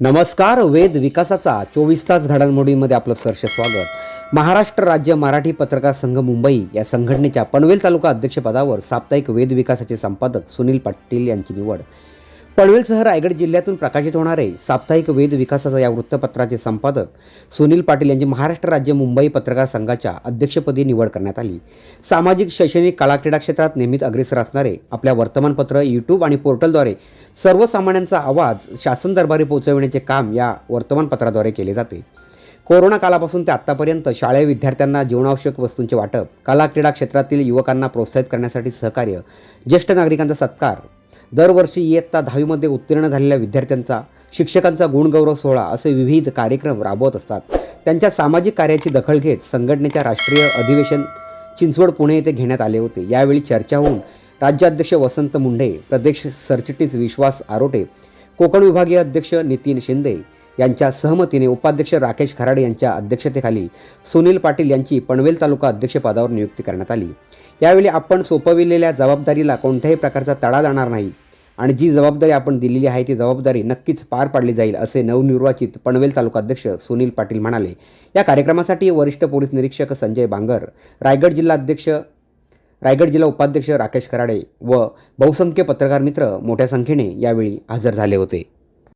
नमस्कार वेद विकासाचा चोवीस तास घडामोडीमध्ये आपलं सहर्ष स्वागत. महाराष्ट्र राज्य मराठी पत्रकार संघ मुंबई या संघटनेच्या पनवेल तालुका अध्यक्षपदावर साप्ताहिक वेद विकासाचे संपादक सुनील पाटील यांची निवड. पनवेलसह रायगड जिल्ह्यातून प्रकाशित होणारे साप्ताहिक वेद विकासाचा या वृत्तपत्राचे संपादक सुनील पाटील यांची महाराष्ट्र राज्य मुंबई पत्रकार संघाच्या अध्यक्षपदी निवड करण्यात आली. सामाजिक शैक्षणिक कलाक्रीडा क्षेत्रात नेहमीच अग्रेसर असणारे आपल्या वर्तमानपत्र यूट्यूब आणि पोर्टलद्वारे सर्वसामान्यांचा आवाज शासन दरबारी पोहोचविण्याचे काम या वर्तमानपत्राद्वारे केले जाते. कोरोना कालापासून ते आत्तापर्यंत शाळेय विद्यार्थ्यांना जीवनावश्यक वस्तूंचे वाटप कला क्रीडा क्षेत्रातील युवकांना प्रोत्साहित करण्यासाठी सहकार्य ज्येष्ठ नागरिकांचा सत्कार दरवर्षी इयत्ता दहावीमध्ये उत्तीर्ण झालेल्या विद्यार्थ्यांचा शिक्षकांचा गुणगौरव सोहळा असे विविध कार्यक्रम राबवत असतात. त्यांच्या सामाजिक कार्याची दखल घेत संघटनेच्या राष्ट्रीय अधिवेशन चिंचवड पुणे येथे घेण्यात आले होते. यावेळी चर्चा होऊन राज्याध्यक्ष वसंत मुंढे प्रदेश सरचिटणीस विश्वास आरोटे कोकण विभागीय अध्यक्ष नितीन शिंदे यांच्या सहमतीने उपाध्यक्ष राकेश खराडे यांच्या अध्यक्षतेखाली सुनील पाटील यांची पनवेल तालुका अध्यक्षपदावर नियुक्ती करण्यात आली. यावेळी आपण सोपविलेल्या जबाबदारीला कोणत्याही प्रकारचा तडा जाणार नाही आणि जी जबाबदारी आपण दिलेली आहे ती जबाबदारी नक्कीच पार पाडली जाईल असे नवनिर्वाचित पनवेल तालुका अध्यक्ष सुनील पाटील म्हणाले. या कार्यक्रमासाठी वरिष्ठ पोलीस निरीक्षक संजय बांगर रायगड जिल्हा अध्यक्ष रायगड जिल्हा उपाध्यक्ष राकेश कराडे व बहुसंख्य पत्रकार मित्र मोठ्या संख्येने यावेळी हजर झाले होते.